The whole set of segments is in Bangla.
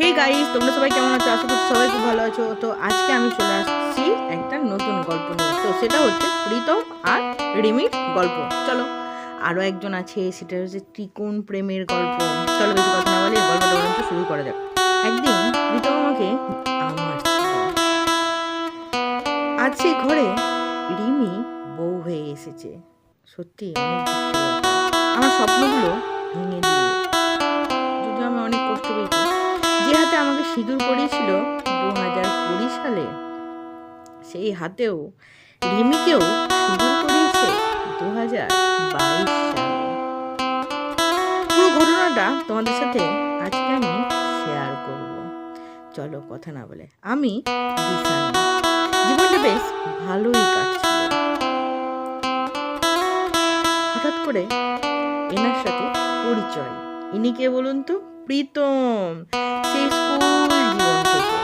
হে গাইস তোমরা সবাই কেমন আছো? আশা করছি সবাই খুব ভালো আছো। তো আজকে আমি চলে আসছি একটা নতুন গল্প নিয়ে। তো সেটা হচ্ছে প্রীতম আর রিমির গল্প। চলো আরও একজন আছে, সেটা হচ্ছে ত্রিকোণ প্রেমের গল্প। চলো বেশি কথা না বলে গল্পটা বরঞ্চ শুরু করা যাক। একদিন প্রীতম আমাকে আমার আজ সেই ঘরে রিমি বউ হয়ে এসেছে। সত্যি। আমার স্বপ্নগুলো ভেঙে দিয়ে আমাকে সিঁদুর পরিয়েছিল দু হাজার কুড়ি সালে। সেই হাতেও রিমিকেও সিঁদুর পরিয়েছে দু হাজার বাইশ সালে। পুরো ঘটনাটা তোমাদের সাথে আজকে আমি শেয়ার করব। চলো কথা না বলে, আমি জীবনটা বেশ ভালোই কাটছিল। হঠাৎ করে এনার সাথে পরিচয়। ইনি কে বলুন তো? প্রীতম। সেই স্কুল জীবন থেকে।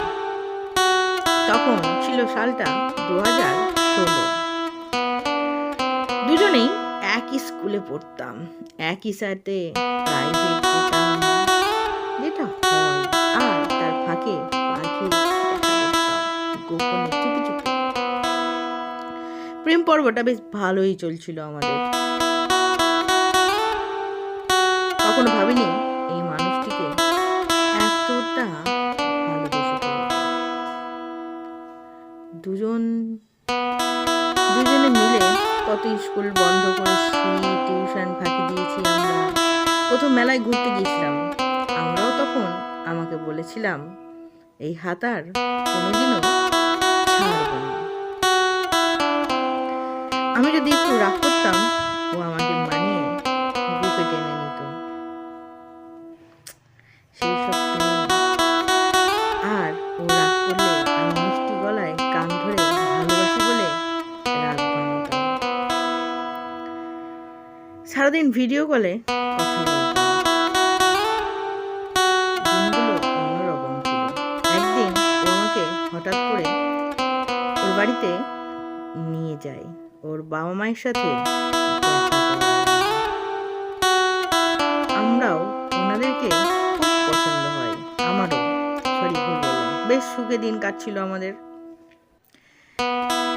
তখন ছিল সালটা দু হাজার ষোলো। দুজনেই একই স্কুলে পড়তাম, একই সাথে প্রাইভেট যেটা আর তার ফাঁকে প্রেম পর্বটা বেশ ভালোই চলছিল আমাদের। কখনো ভাবিনি দুজন মিলে কত স্কুল বন্ধ করেছি টিউশন ফাঁকি দিয়েছি আমরা। প্রথম মেলায় ঘুরতে গিয়েছিলাম। আমরাও তখন আমাকে বলেছিলাম, এই হাতার কোনোদিনও আমি যদি একটু রাগ করতাম সারাদিন ভিডিও কলে? একদিন হঠাৎ করে ওর বাড়িতে নিয়ে যায়। ওর বাবা মায়ের সাথে আমরাও ওনাদেরকে বেশ সুখে দিন কাটছিল আমাদের।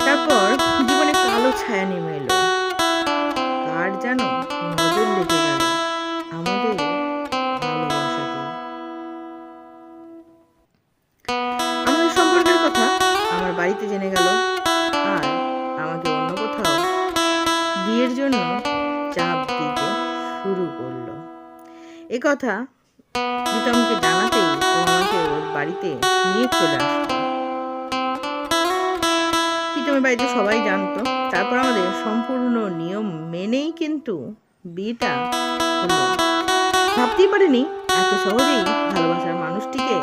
তারপর জীবনে কালো ছায়া নেমে এলো। চাপ দিতে শুরু করল। এ কথা প্রীতমকে জানাতেই ও ওর বাড়িতে নিয়ে চলে আসলো। প্রীতমের বাড়িতে সবাই জানতো, তারপর আমাদের সম্পূর্ণ নিয়ম মেনেই কিন্তু বিয়েটা ভাবতেই পারিনি এত সহজেই ভালোবাসার মানুষটিকে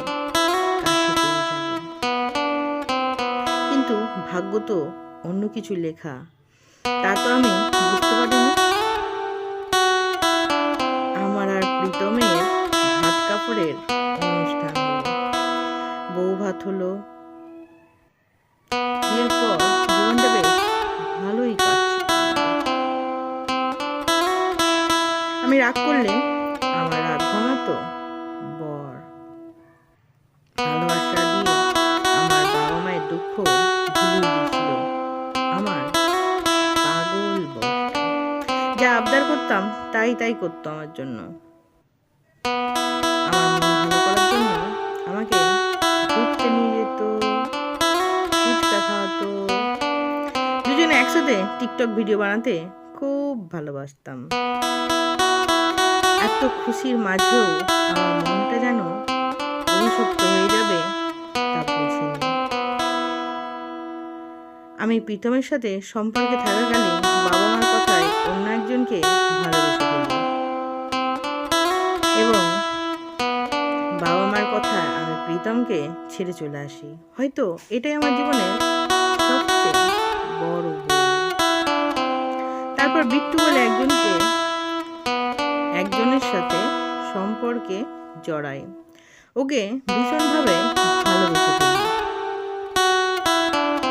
কিন্তু ভাগ্য তো অন্য কিছু লেখা, তা তো আমি বুঝতে পারিনি। কাপড়ের অনুষ্ঠান হলো। বউ ভাত হলো। আমি রাগ করলে আমার রাগ ভাঙাতো বর ভালোবাসা দিয়ে আমার বাবা মায়ের দুঃখ আমার পাগল বরটা যা আবদার করতাম, তাই তাই করতো আমার জন্য। টিকটক ভিডিও বানাতে খুব ভালোবাসতাম। এত খুশির মাঝেও আমার মনটা যেন অভিশপ্ত হয়ে যাবে আমি প্রীতমের সাথে সম্পর্কে থাকাকালীন বাবা মার কথায় অন্য একজনকে ভালোবেসে এবং বাবা মার কথায় আমি প্রীতমকে ছেড়ে চলে আসি। হয়তো এটাই আমার জীবনের সবচেয়ে বড় বিট্টু বলে একজনকে, একজনের সাথে সম্পর্কে জড়াই। ওকে ভীষণভাবে ভালোবেসে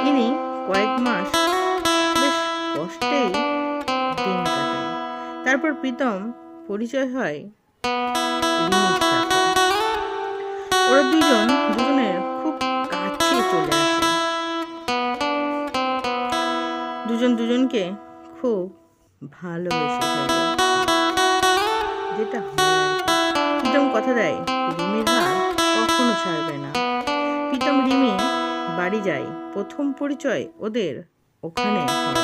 ইনি কয়েক মাস বেশ কষ্টেই দিন কাটায়। তারপর প্রীতম পরিচয় হয় ওরা দুজন দুজনের খুব কাছে চলে আসে। দুজন দুজনকে খুব ভালোবেসে যেটা হয় প্রীতম কথা দেয়, রিমির হাত কখনো ছাড়বে না। প্রীতম রিমি বাড়ি যায়, প্রথম পরিচয় ওদের ওখানে হয়।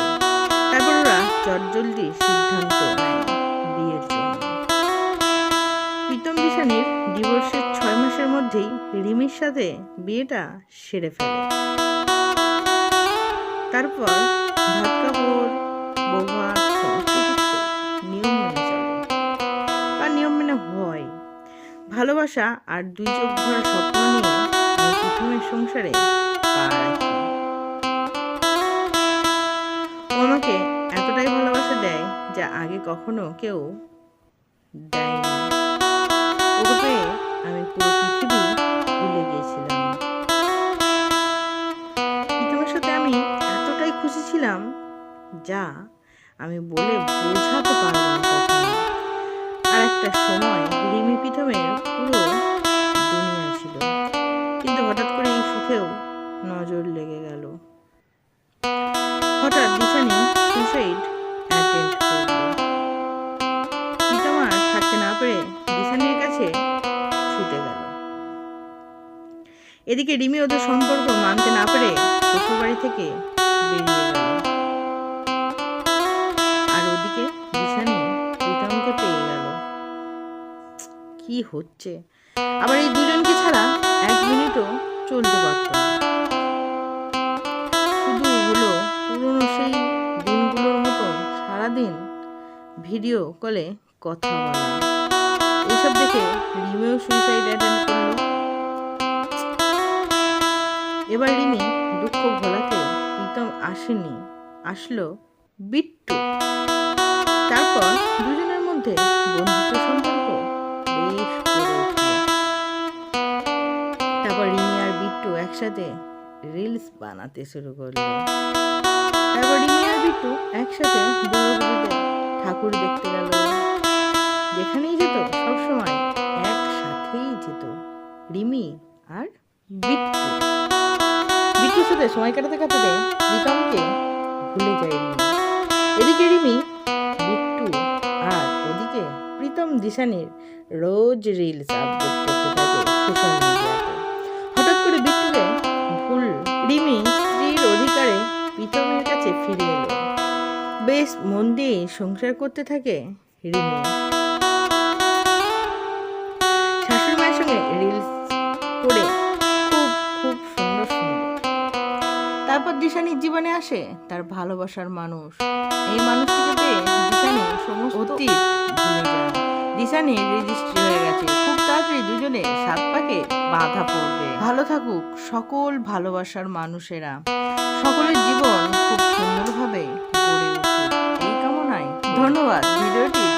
তারপর ওরা চটজলদি সিদ্ধান্ত নেয় বিয়ের জন্য। প্রীতম দিশানির ডিভোর্সের ছয় মাসের মধ্যেই রিমির সাথে বিয়েটা সেরে ফেলে। তারপর ভাত কাপড় নিয়ম মেনে বা নিয়ম মেনে হয় ভালোবাসা আর দুই চোখ ভরা স্বপ্ন নিয়ে সংসারে আমাকে এতটাই ভালোবাসা দেয় যা আগে কখনো কেউ দেয়নি। আমি পুরো পৃথিবী ভুলে গিয়েছিলাম। সাথে আমি এতটাই খুশি ছিলাম যা আমি বলে বোঝাতে কখনো। আর একটা সময় রিমি প্রীতমের পুরো দুনিয়া ছিল। কিন্তু হঠাৎ করে এই সুখেও নজর লেগে গেল। হঠাৎ দিশানি সুসাইড অ্যাটেন্ড করল। প্রীতম আর থাকতে না পেরে দিশানির কাছে ছুটে গেল। এদিকে রিমি ওদের সম্পর্ক মানতে না পেরে শ্বশুরবাড়ি থেকে বেরিয়ে গেল। হচ্ছে। আবার এই দুজনকে ছাড়া এক মিনিটও চলতে পারত না। শুধু হলো পুরনো সেই দিনগুলোর মতন সারাদিন ভিডিও কলে কথা বলা। এইসব দেখে রিমিও সুইসাইড অ্যাটেন্ড করল। এবার রিমি দুঃখ ভোলাতে প্রীতম আসেনি, আসলো বিট্টু। তারপর দুজনের মধ্যে বন্ধুত্ব একসাথে রিলস বানাতে শুরু করল। তারপর একসাথে ঠাকুর দেখতে গেল। যেখানেই যেত, সবসময় একসাথেই যেত রিমি আর বিট্টু। বিট্টুর সাথে সময় কাটাতে কাটাতে প্রীতমকে ভুলে যায় রিমি। এদিকে রিমি, বিট্টু আর ওদিকে প্রীতম দিশানির রোজ রিলস আপলোড করতে থাকে বেশ মন দিয়ে সংসার করতে থাকে রিমি। শাশুড়ি মায়ের সঙ্গে রিলস করে খুব খুব সুন্দর সুন্দর। তারপর দিশানির জীবনে আসে তার ভালোবাসার মানুষ। এই মানুষটিকে পেয়ে দিশানি সমস্ত ভুলে রেজিস্ট্রি হয়ে গেছে। খুব তাড়াতাড়ি দুজনে সাত পাকে বাধা পড়বে। ভালো থাকুক সকল ভালোবাসার মানুষেরা। সকলের জীবন খুব সুন্দরভাবে ধন্যবাদ ভিডিওটি দেখার জন্য